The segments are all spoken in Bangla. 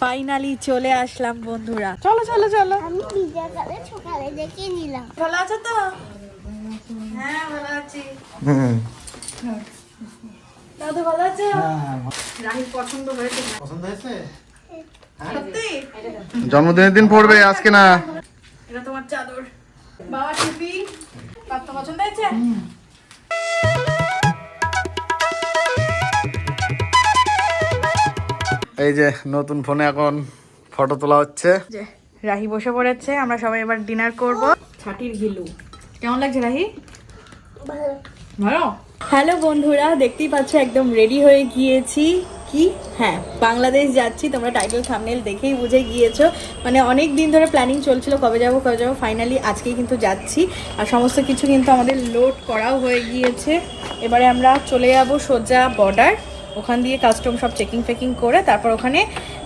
ফাইনালি চলে আসলাম বন্ধুরা। চলো চলো চলো। আমি ভিজা কালে সকালে দেখে নিলাম। ভালো আছো তো? হ্যাঁ ভালো আছি। দাদু ভালো আছো? রাহির পছন্দ হয়েছে। পছন্দ হয়েছে? জন্মদিনের দিন পড়বে আজকে না? এটা তোমার চাদর। বাবা টুপি? বাবা তো পছন্দ হয়েছে? এই যে নতুন ফোনে এখন ফটো তোলা হচ্ছে। রাহি বসে পড়েছে আমরা সবাই এবার ডিনার করব। ছাটির ঘিলু কেমন লাগছে রাহি? ভালো। হ্যালো বন্ধুরা দেখতেই পাচ্ছ একদম রেডি হয়ে গিয়েছি। কি? হ্যাঁ বাংলাদেশ যাচ্ছি তোমরা টাইটেল থামনেল দেখেই বুঝে গিয়েছো। মানে অনেক দিন ধরে প্ল্যানিং চলছিল কবে যাব কবে যাব ফাইনালি আজকেই কিন্তু যাচ্ছি। আর সমস্ত কিছু কিন্তু আমাদের লোড করাও হয়ে গিয়েছে। এবারে আমরা চলে যাব সোজা বর্ডার ওখান দিয়ে কাস্টম সব চেকিং ফেকিং করে তারপর ওখানে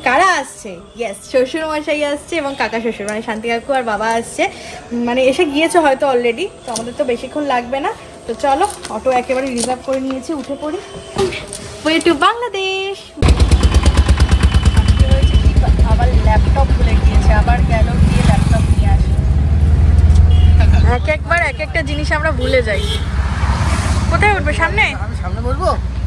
কারা আসছে? ইয়েস শ্বশুর মশাই আসছে এবং কাকা শ্বশুর মানে শান্তি কাকু আর বাবা আসছে। মানে এসে গিয়েছে হয়তো অলরেডি তো আমাদের তো বেশিক্ষণ লাগবে না। তো চলো অটো একেবারে রিজার্ভ করে নিয়েছি, উঠে পড়ি। ওয়ে টু বাংলাদেশ আবার ল্যাপটপ ভুলে গিয়েছে, আবার গেল গিয়ে ল্যাপটপ নিয়ে আসে। এক একবার এক একটা জিনিস আমরা ভুলে যাই। কোথায় উঠবে, সামনে? সামনে বলব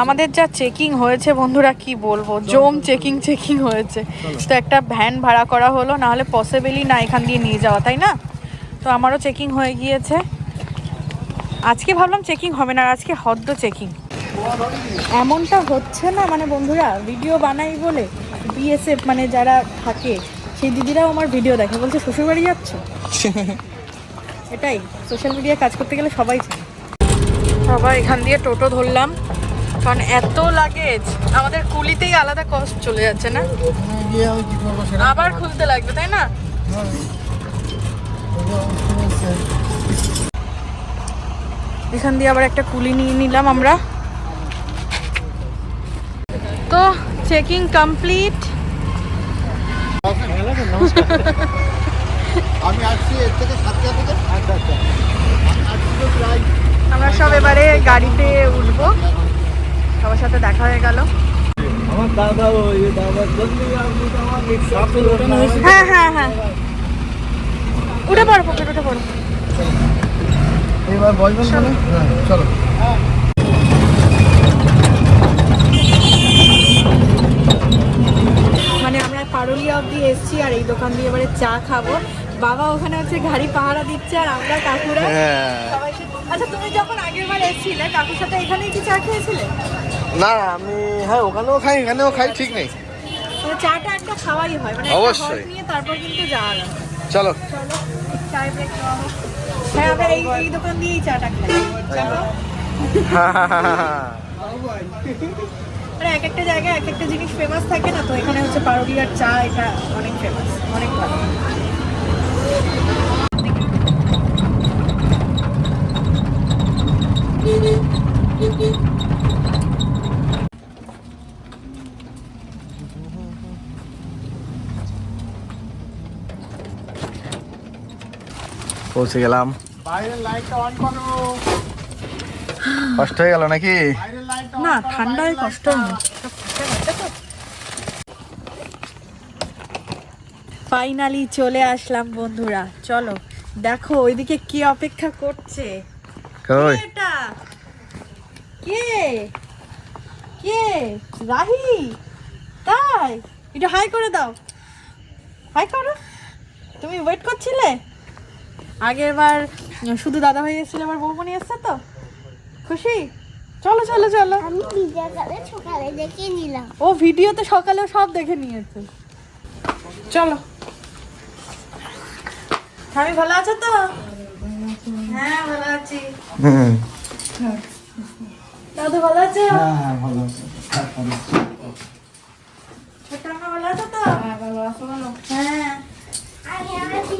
আমাদের যা চেকিং হয়েছে বন্ধুরা কি বলব? জম চেকিং চেকিং হয়েছে। তো একটা ভ্যান ভাড়া করা হলো না হলে পসিবলই না এখান দিয়ে নিয়ে যাওয়া তাই না? তো আমারও চেকিং হয়ে গিয়েছে। আজকে ভাবলাম চেকিং হবে না আজকে হদ্দ চেকিং এমনটা হচ্ছে না মানে বন্ধুরা ভিডিও বানাই বলে বিএসএফ মানে যারা থাকে সেই দিদিরাও আমার ভিডিও দেখে। বলছে শ্বশুরবাড়ি যাচ্ছ? এটাই সোশ্যাল মিডিয়ায় কাজ করতে গেলে সবাই চায়। সবাই এখান দিয়ে টোটো ধরলাম। কারণ এত লাগেজ আমাদের কুলিতেই আলাদা কস্ট চলে যাচ্ছে না? আবার খুলতে লাগবে, তাই না? এখান দিয়ে আবার একটা কুলি নিয়ে নিলাম আমরা। তো চেকিং কমপ্লিট আমি আসছি আচ্ছা আচ্ছা আমরা সব এবারে গাড়িতে উঠবো। সবার সাথে দেখা হয়ে গেল। আমার দাদা ওই দাদা জলদি আপনি তো আমাকে সাথে ওঠানো হয়েছে। হ্যাঁ হ্যাঁ হ্যাঁ। উঠে পড়ো পকেট উঠে পড়ো। এবার বলবেন হ্যাঁ চলো। মানে আমরা পারুলিয়া অব্দি এসছি আর এই দোকান দিয়ে এবারে চা খাব। বাবা ওখানে হচ্ছে গাড়ি পাহারা দিচ্ছে আর আমরা কাকুরা। হ্যাঁ। আচ্ছা তুমি যখন আগের বার এসেছিলে কাকুর সাথে এখানেই কি চা খেয়েছিলে? না আমি হ্যাঁ ওখানেও খাই এখানেও খাই ঠিক নেই। মানে চাটা একটা খাওয়াই হয় মানে অবশ্যই। নিয়ে তারপর কিন্তু যাওয়া চলো। চলো চায় ব্রেক হ্যাঁ আমরা এই এই দোকান দিয়েই চাটা খাই। চলো। মানে এক একটা জায়গায় এক একটা জিনিস ফেমাস থাকে না তো এখানে হচ্ছে পারুলিয়ার চা এটা অনেক ফেমাস অনেক ভালো। পৌঁছে গেলাম। বাইরের লাইটটা অন করো। কষ্ট হয়ে গেল নাকি? না ঠান্ডায় কষ্ট ফাইনালি চলে আসলাম বন্ধুরা। চলো দেখো ওইদিকে কি অপেক্ষা করছে। কই? এটা? কে? কে? রাহি? তাই? একটু হাই করে দাও। হাই করো। তুমি ওয়েট করছিলে? আগের বার শুধু দাদা ভাই এসেছিল এবার বৌমনি এসছে তো? খুশি? চলো চলো চলো। আমি ভিজা কালে সকালে দেখে নিলাম। ও ভিডিওতে সকালেও সব দেখে নিয়েছে। চলো। আমি ভালো আছো তো? হ্যাঁ ভালো আছি। হুম দাদু ভালো আছে? হ্যাঁ ভালো আছে। ছোট ভালো আছে তো? হ্যাঁ ভালো আছো হ্যাঁ আমি আমার পিতা তাহলে ওই জায়গায় যাব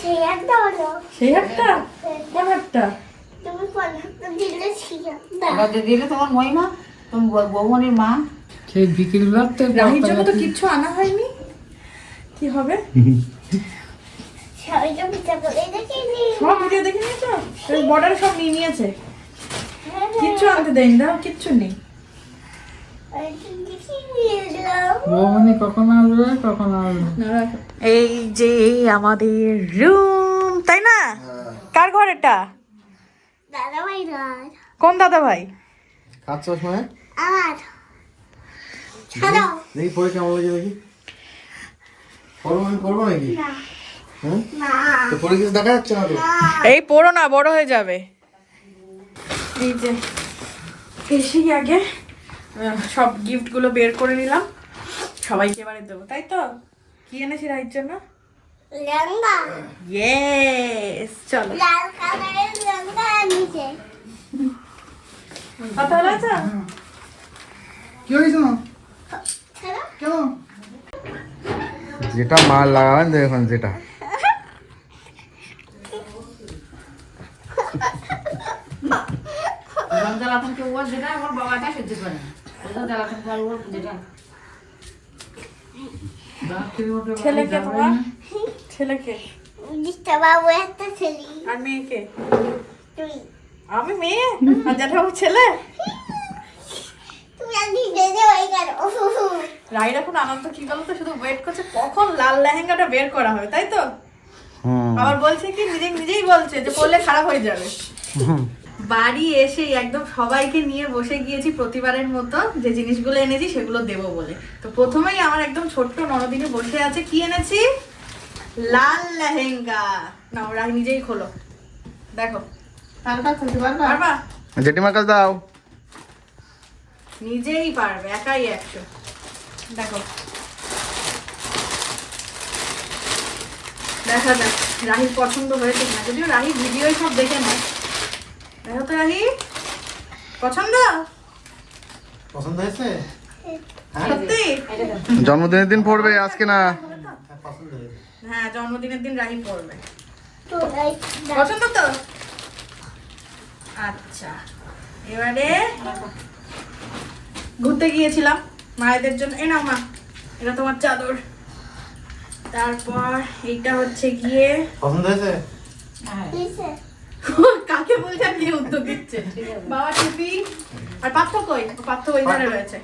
সেই একটা হলো। সেই হাতটা কোন হাতটা তুমি কোন হাতটা দিলে সেই একটা। দিলে তোমার মহিমা তুমি বৌমনির মা। সেই রাহির জন্য তো কিচ্ছু আনা হয়নি। কি হবে? সব ভিডিও দেখে নিয়েছো? বর্ডার সব নিয়ে নিয়েছে। কিচ্ছু আনতে দেয়নি দাও কিচ্ছু নেই। বৌমনি কখন আসবে? কখন আসবে? এই যে আমাদের রুম তাই না? কার ঘর এটা? দাদা ভাই কোন দাদা ভাই হ্যাঁ? আমার। দেখি পরে কেমন লাগে দেখি। করব নাকি হ্যাঁ? তো এই পড়ো না বড় হয়ে যাবে। এই যে এসেই আগে। সব গিফটগুলো বের করে নিলাম। সবাইকে এবারে দেবো তাই তো? কি এনেছি রাইর জন্য? লেহেঙ্গা। ইয়েস চলো। লাল কালারের লেহেঙ্গা আনিছে কথা ভালো আছো কি হয়েছে কেন? যেটা মাল লাগাবেন দেখুন যেটা। গরম জল এখন কেউ ওর যেটা আমার বাবাটা সহ্য করে ছেলেকে তোমার? ছেলেকে? আর মেয়েকে? আমি মেয়ে? আর জ্যাঠাবু ছেলে? তুমি আগে বেঁধে ওই করো রাইর এখন আনন্দ কি বলতো? শুধু ওয়েট করছে কখন লাল লেহেঙ্গাটা বের করা হবে তাই তো? আবার বলছে কি নিজে নিজেই বলছে যে পড়লে খারাপ হয়ে যাবে। বাড়ি এসে একদম সবাইকে নিয়ে বসে গিয়েছি প্রতিবারের মতো। যে জিনিসগুলো এনেছি সেগুলো দেবো বলে। তো প্রথমেই আমার একদম ছোট্ট ননদিনে বসে আছে। কি এনেছি? লাল লেহেঙ্গা। না ওরা নিজেই খোলো। দেখো। পারবা পারবা? জেঠিমার কাছে দাও। নিজেই পারবে একাই একশো। দেখো। দেখা যাক রাহির পছন্দ হয়েছে না যদিও রাহি ভিডিওই সব দেখে নেয় দেখো তো রাহি পছন্দ? পছন্দ হয়েছে? সত্যি? জন্মদিনের দিন পড়বে আজকে না? হ্যাঁ জন্মদিনের দিন রাহি পড়বে। পছন্দ তো? আচ্ছা এবারে ঘুরতে গিয়েছিলাম মায়েদের জন্য। এ নাও মা এটা তোমার চাদর। তারপর এইটা হচ্ছে গিয়ে পছন্দ হয়েছে। কাকে বলছে আর কে উত্তর দিচ্ছে? বাবা টুপি। আর পাত্র কই? পাত্র ওই ধারে রয়েছে।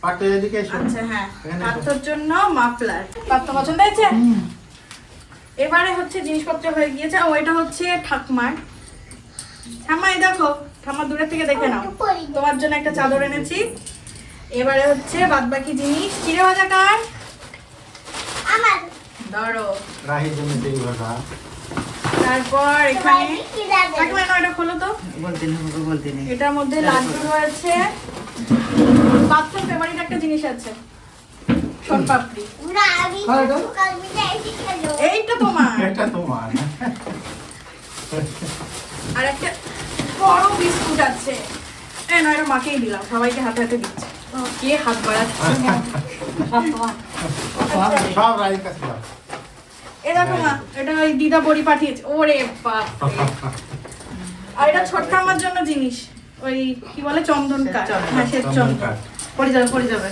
পাটে এদিকে এসো। আচ্ছা হ্যাঁ। পাত্রর জন্য মাফলার। পাত্র পছন্দ হয়েছে? এবারে হচ্ছে জিনিসপত্র হয়ে গিয়েছে। ও এটা হচ্ছে ঠাকমার। ঠাম্মা এই দেখো ঠাম্মা দূরের থেকে দেখে নাও। তোমার জন্য একটা চাদর এনেছি। এবারে হচ্ছে বাদ বাকি জিনিস। চিড়ে ভাজা কার? আমার। ধরো। রাহির জন্য সেই ভাষা তারপর এখানে কি লাগে ঠাকুমা এনো এটা খোলো তো। বলতে নেই বলতে নেই এটার মধ্যে লাড্ডু রয়েছে। বাচ্চার ফেভারিট একটা জিনিস আছে। পাপড়ি। না এইটা তোমার। এটা তোমার। আর একটা বড় বিস্কুট আছে। এ এটা মাকেই দিলাম। সবাইকে হাতে হাতে দিচ্ছে। কে হাত বাড়াচ্ছে? সব তোমার সব রাহির কাছে দাও এ দেখো মা এটা ওই দিদা বড়ি পাঠিয়েছে। ওরে বাপ আর এটা ছোট্ট আমার জন্য জিনিস। ওই কি বলে চন্দন কাঠ। হ্যাঁ সে চন্দন পড়ে যাবে পড়ে যাবে।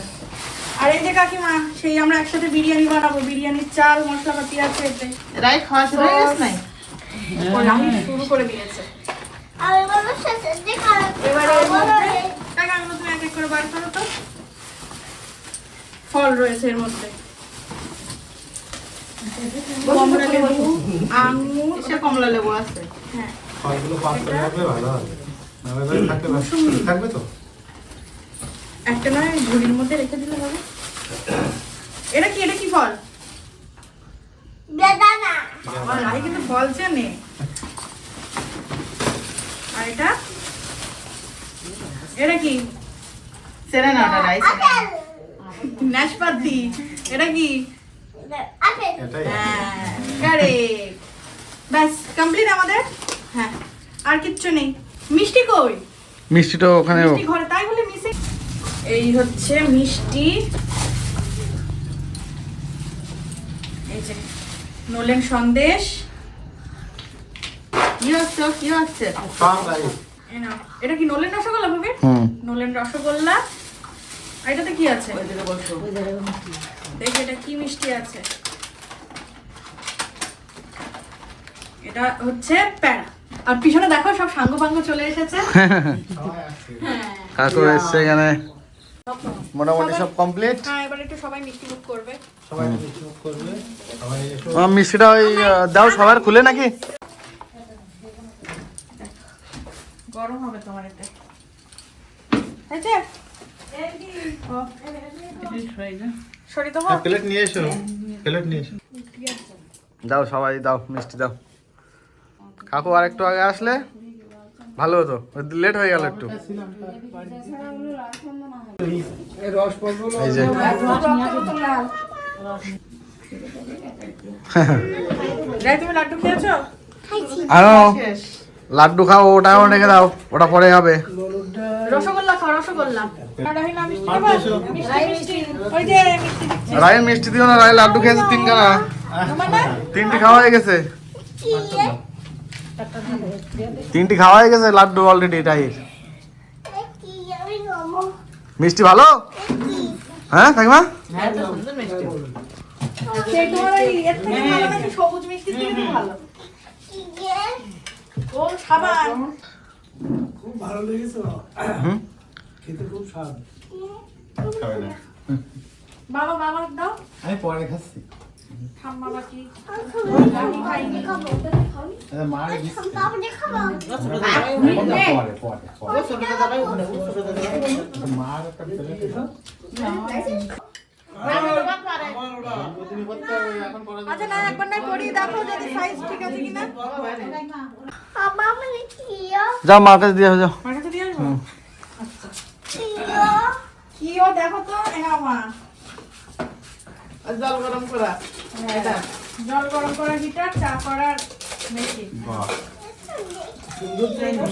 আর এই যে কাকিমা সেই আমরা একসাথে বিরিয়ানি বানাবো। বিরিয়ানির চাল মশলাপাতি আছে এতে। রাই খাওয়া শুরু হয়ে গেছে নাই শুরু করে দিয়েছে। এবারে কাকা তুমি এক এক করে বার করো তো। ফল রয়েছে এর মধ্যে। কমলা লেবু আঙুর সে কমলা লেবু আছে। হ্যাঁ। ফলগুলো পাতলা রাখলে ভালো হবে। থাকবে তো? একটা নয় ঝুড়ির মধ্যে রেখে দিলে হবে। এটা কি এটা কি ফল? বেদানা। আমার রাহি কিন্তু ফল চেনে। আর এটা? এটা কি? সেরেনাটা রাইস। নাশপাতি। এটা কি? ব্যাস কমপ্লিট আমাদের? হ্যাঁ আর কিচ্ছু নেই। মিষ্টি কই? মিষ্টিটা ওখানে ঘরে তাই বলে মিশে এই হচ্ছে মিষ্টি। এই যে নলেন সন্দেশ। কি হচ্ছে কি হচ্ছে। এটা কি নলেন রসগোল্লা ভাবে? নলেন রসগোল্লা। আর এটাতে কি আছে? দেখি এটা কি মিষ্টি আছে? এটা হচ্ছে প্যাড়া আর পিছনে দেখো সব সাঙ্গ পাঙ্গ চলে এসেছে। কাকু এসছে এখানে। মোটামুটি সব কমপ্লিট হ্যাঁ এবার একটু সবাই মিষ্টি মুখ করবে। সবাই মিষ্টি মুখ করবে। সবাই একটু মিষ্টিটা ওই দাও সবার খুলে নাকি? গরম হবে তোমার এতে। হয়েছে ও, সরি দেবো প্লেট নিয়ে এসো। প্লেট নিয়ে এসো। দাও সবাই দাও মিষ্টি দাও। কাকু আর একটু আগে আসলে ভালো হতো। লেট হয়ে গেল একটু। এই যে। লাড্ডু খাও ওটাও রেখে দাও। ওটা পরে হবে। রসগোল্লা রসগোল্লা রাহিলা মিষ্টি? মিষ্টি, মিষ্টি। মিষ্টি। মিষ্টি দিও না রায় লাড্ডু খেয়েছে তিনখানা। তিনটি খাওয়া হয়ে গেছে। তিনটি খাওয়া হয়ে গেছে লাড্ডু অলরেডি নমো মিষ্টি ভালো? হ্যাঁ কাকিমা? হ্যাঁ মিষ্টি। ভালো নাকি? সবুজ ও সাবান খুব ভালো। লেগেছে হুম? খেতে খুব স্বাদ। খাবে না। বাবা বাবা দাও। আমি পরে খাচ্ছি। আচ্ছা না একবার না পরিয়ে দেখো যদি সাইজ ঠিক আছে কিনা। বাবা মানে যাও মার কাছে দিয়ে যাও। আমার কাছে দিয়ে আসব দেখো তো হ্যাঁ মা জল গরম করা। এটা। জল গরম করার হিটার চা করার মেশিন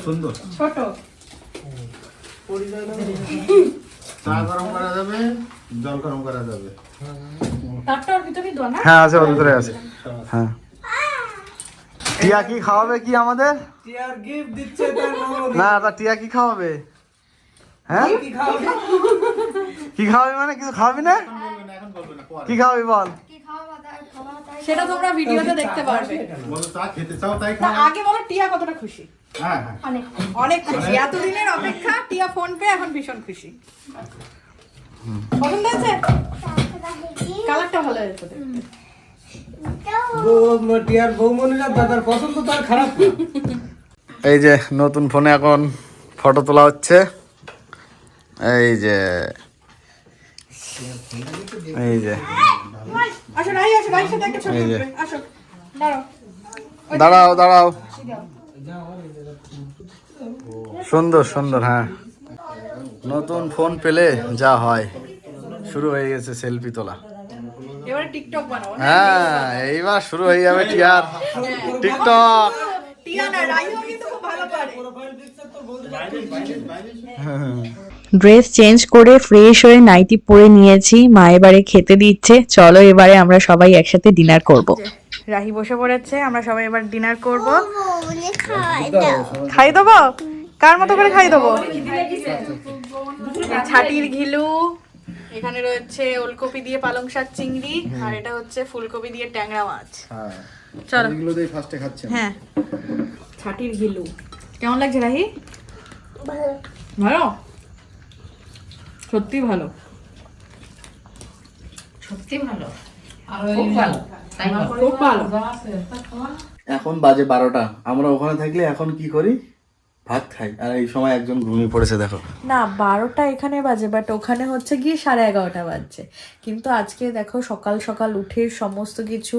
সুন্দর ছোট। চা গরম করা যাবে জল গরম করা যাবে। তারটা ওর ভিতরেই না? হ্যাঁ আছে ওর ভিতরে আছে। হ্যাঁ। টিয়া কি খাওয়াবে কি আমাদের? টিয়ার গিফট দিচ্ছে না তা টিয়া কি খাওয়াবে? হ্যাঁ? কি খাওয়াবে? মানে? কিছু খাওয়াবি না? কি খাওয়াবি বল? সেটা তোমরা ভিডিওতে দেখতে পারবে। বলো চা খেতে চাও তাই খাও আগে বলো টিয়া কতটা খুশি? হ্যাঁ হ্যাঁ। অনেক খুশি। এতদিনের অপেক্ষা টিয়া ফোন পে এখন ভীষণ খুশি। পছন্দ হয়েছে? কালারটা ভালো হয়েছে টিয়ার বৌমনিরা দাদার পছন্দ তার খারাপ এই যে নতুন ফোনে এখন ফটো তোলা হচ্ছে। এই যে এই যে। দাঁড়াও। দাঁড়াও সুন্দর সুন্দর হ্যাঁ। নতুন ফোন পেলে যা হয়। শুরু হয়ে গেছে সেলফি তোলা। এবারে টিকটক বানাবো না? হ্যাঁ এইবার শুরু হয়ে যাবে টিয়ার। টিকটক। টিয়া না রাইও কিন্তু খুব ভালো পারে। ড্রেস চেঞ্জ করে ফ্রেশ হয়ে নাইটি পরে নিয়েছি মা এবারে খেতে দিচ্ছে। চলো এবারে আমরা সবাই একসাথে ডিনার করব। রাহি বসে পড়েছে আমরা সবাই এবার ডিনার করব। খাই দেবো? কার মতো করে খাই দেবো? ছাটির ঘিলু এখানে রয়েছে ওলকপি দিয়ে পালং শাক চিংড়ি আর এটা হচ্ছে ফুলকপি দিয়ে ট্যাংরা মাছ। হ্যাঁ। চলো। এগুলো দিয়ে ফার্স্টে খাচ্ছেন হ্যাঁ। ছাটির ঘিলু। কেমন লাগছে রাহি? ভালো। ভালো? সত্যি ভালো। সত্যি ভালো। খুব ভালো। খুব ভালো। এখন বাজে বারোটা। আমরা ওখানে থাকলে এখন কি করি? ভাত খাই। আর এই সময় একজন ঘুমিয়ে পড়েছে দেখো। না বারোটা এখানে বাজে বাট ওখানে হচ্ছে গিয়ে সাড়ে এগারোটা বাজছে। কিন্তু আজকে দেখো সকাল সকাল উঠে সমস্ত কিছু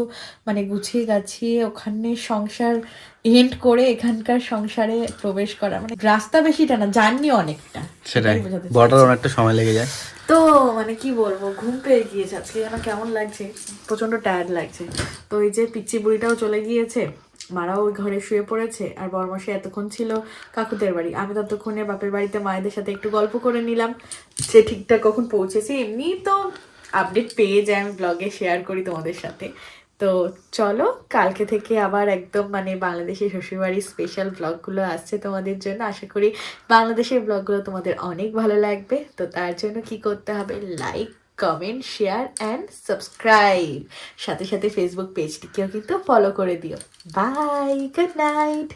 মানে গুছিয়ে গাছিয়ে ওখানে সংসার এন্ড করে এখানকার সংসারে প্রবেশ করা। মানে রাস্তা বেশিটা না জার্নি অনেকটা। সেটাই। বটার অনেকটা সময় লেগে যায়। তো মানে কি বলব ঘুম পেয়ে গিয়েছে। আজকে যেন কেমন লাগছে প্রচণ্ড টায়ার্ড লাগছে। তো এই যে পিচ্ছি বুড়িটাও চলে গিয়েছে মারাও ওই ঘরে শুয়ে পড়েছে। আর বরমাসে এতক্ষণ ছিল কাকুদের বাড়ি। আমি ততক্ষণে বাপের বাড়িতে মায়েদের সাথে একটু গল্প করে নিলাম সে ঠিকঠাক কখন পৌঁছেছে। এমনি তো আপডেট পেয়ে যায়, আমি ব্লগে শেয়ার করি তোমাদের সাথে। তো চলো, কালকে থেকে আবার একদম মানে বাংলাদেশের শ্বশুরবাড়ির স্পেশাল ব্লগগুলো আসছে তোমাদের জন্য। আশা করি বাংলাদেশের ব্লগগুলো তোমাদের অনেক ভালো লাগবে। তো তার জন্য কি করতে হবে? Like comment share and subscribe সাথে সাথে ফেসবুক পেজটিকেও কিন্তু ফলো করে দিও। Bye good night